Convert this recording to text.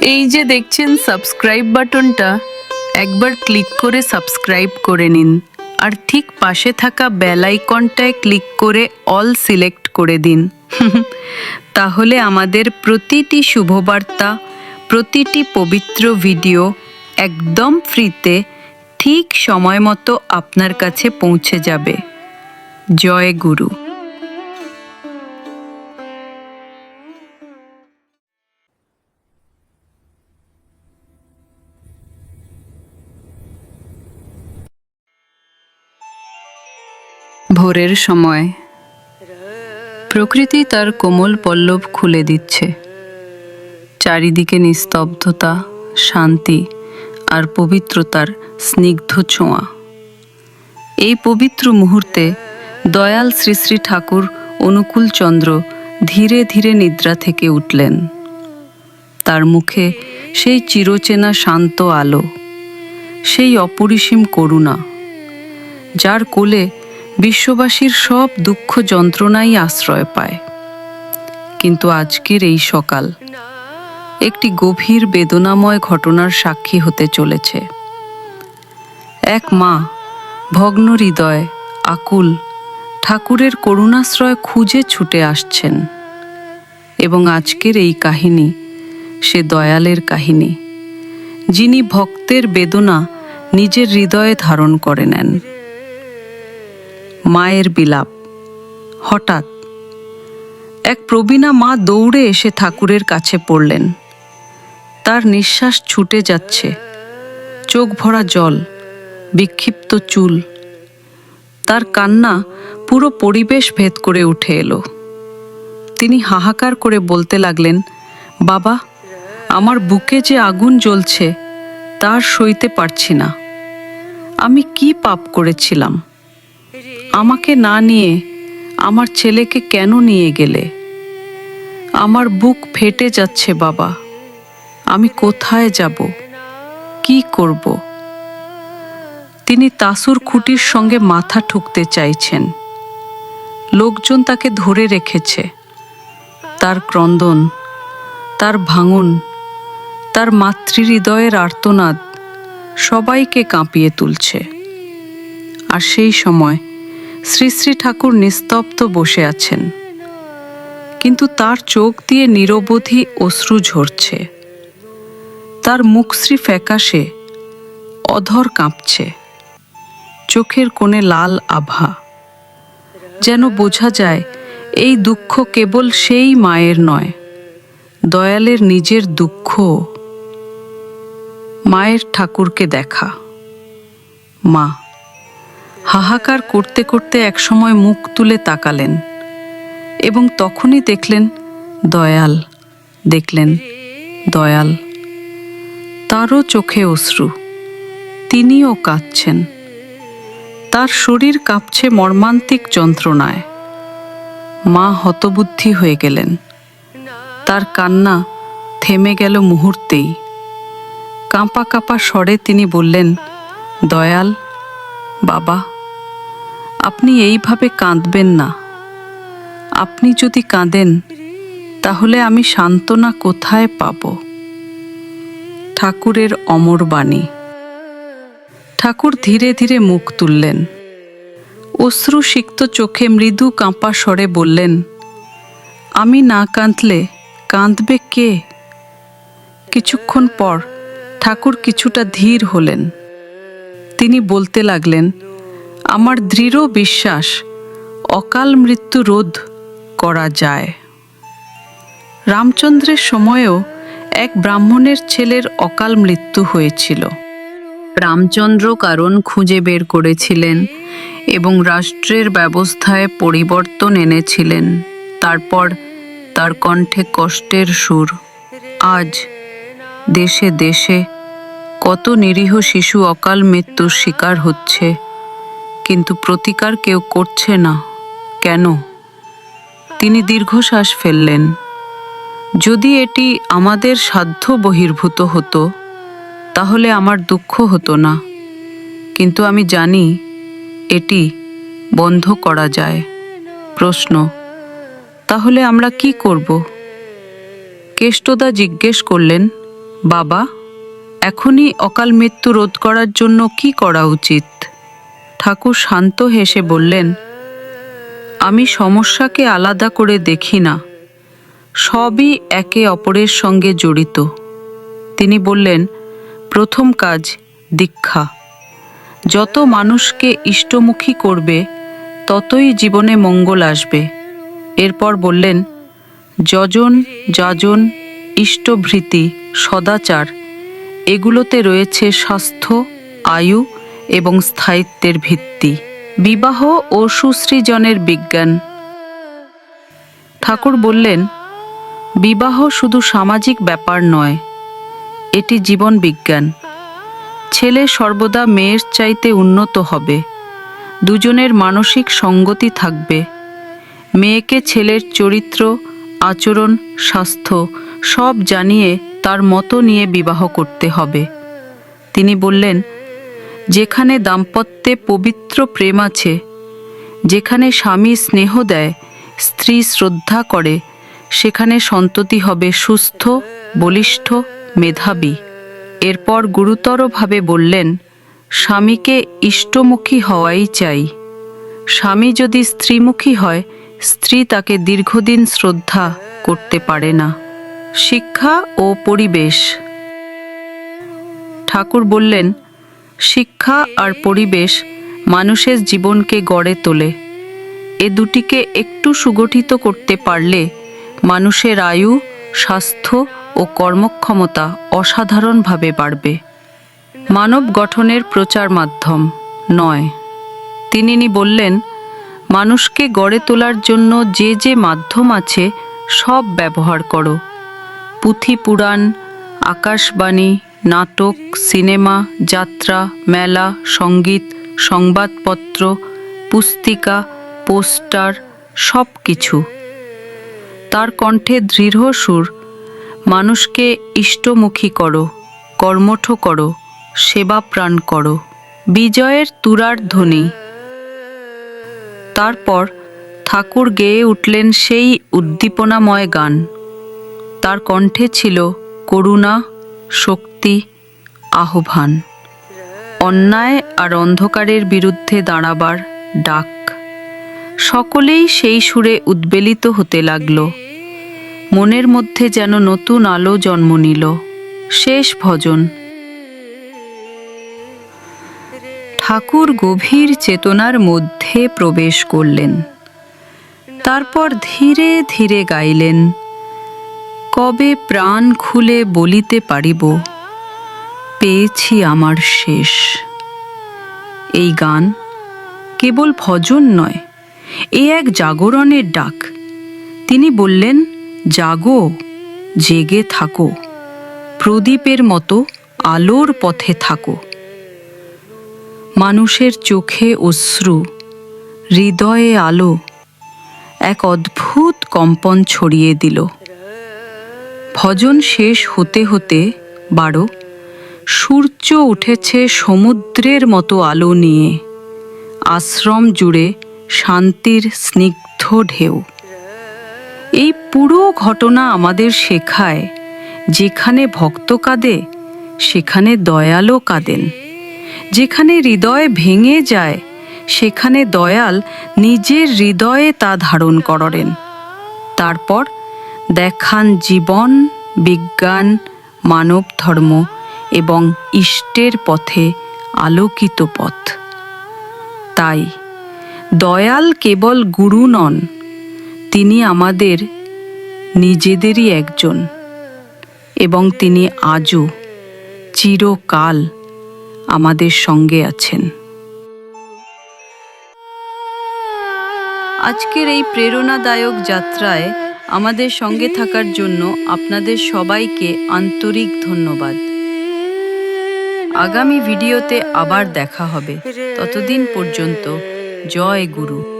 এই যে দেখছেন সাবস্ক্রাইব বাটনটা একবার ক্লিক করে সাবস্ক্রাইব করে নিন। আর ঠিক পাশে থাকা বেল আইকনটায় ক্লিক করে অল সিলেক্ট করে দিন। তাহলে আমাদের প্রতিটি শুভবার্তা, প্রতিটি পবিত্র ভিডিও একদম ফ্রিতে ঠিক সময় মতো আপনার কাছে পৌঁছে যাবে। জয় গুরু। ভোরের সময়। প্রকৃতি তার কোমল পল্লব খুলে দিচ্ছে। চারিদিকে নিস্তব্ধতা, শান্তি আর পবিত্রতার স্নিগ্ধ ছোঁয়া। এই পবিত্র মুহূর্তে দয়াল শ্রী শ্রী ঠাকুর অনুকূল চন্দ্র ধীরে ধীরে নিদ্রা থেকে উঠলেন। তার মুখে সেই চিরচেনা শান্ত আলো, সেই অপরিসীম করুণা, যার কোলে বিশ্ববাসীর সব দুঃখ যন্ত্রণাই আশ্রয় পায়। কিন্তু আজকের এই সকাল একটি গভীর বেদনাময় ঘটনার সাক্ষী হতে চলেছে। এক মা ভগ্ন হৃদয় আকুল ঠাকুরের করুণাশ্রয় খুঁজে ছুটে আসছেন এবং আজকের এই কাহিনী সে দয়ালের কাহিনী, যিনি ভক্তের বেদনা নিজের হৃদয়ে ধারণ করে নেন। মায়ের বিলাপ। হঠাৎ এক প্রবীণা মা দৌড়ে এসে ঠাকুরের কাছে পড়লেন। তার নিঃশ্বাস ছুটে যাচ্ছে। চোখ ভরা জল, বিক্ষিপ্ত চুল। তার কান্না পুরো পরিবেশ ভেদ করে উঠে এলো। তিনি হাহাকার করে বলতে লাগলেন, বাবা, আমার বুকে যে আগুন জ্বলছে, তার সইতে পারছি না। আমি কি পাপ করেছিলাম? আমাকে না নিয়ে আমার ছেলেকে কেন নিয়ে গেলে? আমার বুক ফেটে যাচ্ছে, বাবা। আমি কোথায় যাব? কি করব? তিনি তাসুর খুঁটির সঙ্গে মাথা ঠুকতে চাইছেন। লোকজন তাকে ধরে রেখেছে। তার ক্রন্দন, তার ভাঙন, তার মাতৃহৃদয়ের আর্তনাদ সবাইকে কাঁপিয়ে তুলছে। আর সেই সময় শ্রী শ্রী ঠাকুর নিস্তব্ধ বসে আছেন। কিন্তু তার চোখ দিয়ে নিরবধি অশ্রু ঝরছে। তার মুখশ্রী ফ্যাকাশে, অধর কাঁপছে। চোখের কোণে লাল আভা। যেন বোঝা যায়, এই দুঃখ কেবল সেই মায়ের নয়, দয়ালের নিজের দুঃখ মায়ের ঠাকুরকে দেখা। মা হাহাকার করতে করতে একসময় মুখ তুলে তাকালেন এবং তখনই দেখলেন দয়াল দেখলেন দয়াল। তারও চোখে অশ্রু, তিনিও কাঁদছেন। তার শরীর কাঁপছে মর্মান্তিক যন্ত্রণায়। মা হতবুদ্ধি হয়ে গেলেন। তার কান্না থেমে গেল মুহূর্তেই। কাঁপা কাঁপা স্বরে তিনি বললেন, দয়াল, বাবা। আপনি এইভাবে কাঁদবেন না। আপনি যদি কাঁদেন, তাহলে আমি সান্ত্বনা কোথায় পাব? ঠাকুরের অমর বাণী। ঠাকুর ধীরে ধীরে মুখ তুললেন। অশ্রু সিক্ত চোখে মৃদু কাঁপা স্বরে বললেন, আমি না কাঁদলে কাঁদবে কে? কিছুক্ষণ পর ঠাকুর কিছুটা ধীর হলেন। তিনি বলতে লাগলেন আমার দৃঢ় বিশ্বাস অকাল মৃত্যু রোধ করা যায়। রামচন্দ্রের সময়েও এক ব্রাহ্মণের ছেলের অকাল মৃত্যু হয়েছিল। রামচন্দ্র কারণ খুঁজে বের করেছিলেন এবং রাষ্ট্রের ব্যবস্থায় পরিবর্তন এনেছিলেন। তারপর তার কণ্ঠে কষ্টের সুর, আজ দেশে দেশে কত নিরীহ শিশু অকাল মৃত্যুর শিকার হচ্ছে। কিন্তু প্রতিকার কেউ করছে না। কেন? তিনি দীর্ঘশ্বাস ফেললেন। যদি এটি আমাদের সাধ্য বহির্ভূত হতো, তাহলে আমার দুঃখ হতো না। কিন্তু আমি জানি এটি বন্ধ করা যায়। প্রশ্ন, তাহলে আমরা কি করব? কেষ্টদা জিজ্ঞেস করলেন, বাবা, এখনই অকাল মৃত্যু রোধ করার জন্য কি করা উচিত? ঠাকুর শান্ত হেসে বললেন, আমি সমস্যাকে আলাদা করে দেখি না। সবই একে অপরের সঙ্গে জড়িত। তিনি বললেন, প্রথম কাজ দীক্ষা। যত মানুষকে ইষ্টমুখী করবে, ততই জীবনে মঙ্গল আসবে। এরপর বললেন, যজন, যাজন, ইষ্টভৃতি, সদাচার, এগুলোতে রয়েছে স্বাস্থ্য, আয়ু এবং স্থায়িত্বের ভিত্তি। বিবাহ ও সুসৃজনের বিজ্ঞান। ঠাকুর বললেন, বিবাহ শুধু সামাজিক ব্যাপার নয়, এটি জীবন বিজ্ঞান। ছেলে সর্বদা মেয়ের চাইতে উন্নত হবে, দুজনের মানসিক সঙ্গতি থাকবে। মেয়েকে ছেলের চরিত্র, আচরণ, স্বাস্থ্য সব জানিয়ে তার মতো নিয়ে বিবাহ করতে হবে। তিনি বললেন যেখানে দাম্পত্যে পবিত্র প্রেম আছে, যেখানে স্বামী স্নেহ দেয়, স্ত্রী শ্রদ্ধা করে, সেখানে সন্ততি হবে সুস্থ, বলিষ্ঠ, মেধাবী। এরপর গুরুতরভাবে বললেন, স্বামীকে ইষ্টমুখী হওয়াই চাই। স্বামী যদি স্ত্রীমুখী হয়, স্ত্রী তাকে দীর্ঘদিন শ্রদ্ধা করতে পারে না। শিক্ষা ও পরিবেশ। ঠাকুর বললেন শিক্ষা আর পরিবেশ মানুষের জীবনকে গড়ে তোলে। এ দুটিকে একটু সুগঠিত করতে পারলে মানুষের আয়ু, স্বাস্থ্য ও কর্মক্ষমতা অসাধারণভাবে বাড়বে। মানব গঠনের প্রচার মাধ্যম নয়। তিনি বললেন, মানুষকে গড়ে তোলার জন্য যে যে মাধ্যম আছে সব ব্যবহার করো। পুঁথি পুরাণ, আকাশবাণী নাটক, সিনেমা, যাত্রা, মেলা, সংগীত, সংবাদপত্র, পুস্তিকা, পোস্টার সব কিছু তার কণ্ঠে দৃঢ় সুর। মানুষকে ইষ্টমুখী করো, কর্মঠ করো সেবা প্রাণ করো। বিজয়ের তুরার ধ্বনি। তারপর ঠাকুর গেয়ে উঠলেন সেই উদ্দীপনাময় গান। তার কণ্ঠে ছিল করুণা শক্তি আহ্বান। অন্যায় আর অন্ধকারের বিরুদ্ধে দাঁড়াবার ডাক। সকলেই সেই সুরে উদ্বেলিত হতে লাগল। মনের মধ্যে যেন নতুন আলো জন্ম নিল। শেষ ভজন। ঠাকুর গভীর চেতনার মধ্যে প্রবেশ করলেন। তারপর ধীরে ধীরে গাইলেন, কবে প্রাণ খুলে বলিতে পারিব? পেয়েছি আমার শেষ। এই গান কেবল ভজন নয়, এ এক জাগরণের ডাক। তিনি বললেন, জাগো, জেগে থাকো, প্রদীপের মতো আলোর পথে থাকো। মানুষের চোখে অশ্রু, হৃদয়ে আলো, এক অদ্ভুত কম্পন ছড়িয়ে দিল। ভজন শেষ হতে হতে বারো সূর্য উঠেছে সমুদ্রের মতো আলো নিয়ে। আশ্রম জুড়ে শান্তির স্নিগ্ধ ঢেউ। এই পুরো ঘটনা আমাদের শেখায়, যেখানে ভক্ত কাঁদে, সেখানে দয়ালও কাঁদেন। যেখানে হৃদয় ভেঙে যায়, সেখানে দয়াল নিজের হৃদয়ে তা ধারণ করেন। তারপর দেখান জীবন, বিজ্ঞান মানব ধর্ম এবং ইষ্টের পথে আলোকিত পথ। তাই দয়াল কেবল গুরু নন, তিনি আমাদের নিজেদেরই একজন এবং তিনি আজও চিরকাল আমাদের সঙ্গে আছেন। আজকের এই প্রেরণাদায়ক যাত্রায় আমাদের সঙ্গে থাকার জন্য আপনাদের সবাইকে আন্তরিক ধন্যবাদ। আগামী ভিডিওতে আবার দেখা হবে। ততদিন পর্যন্ত জয় গুরু।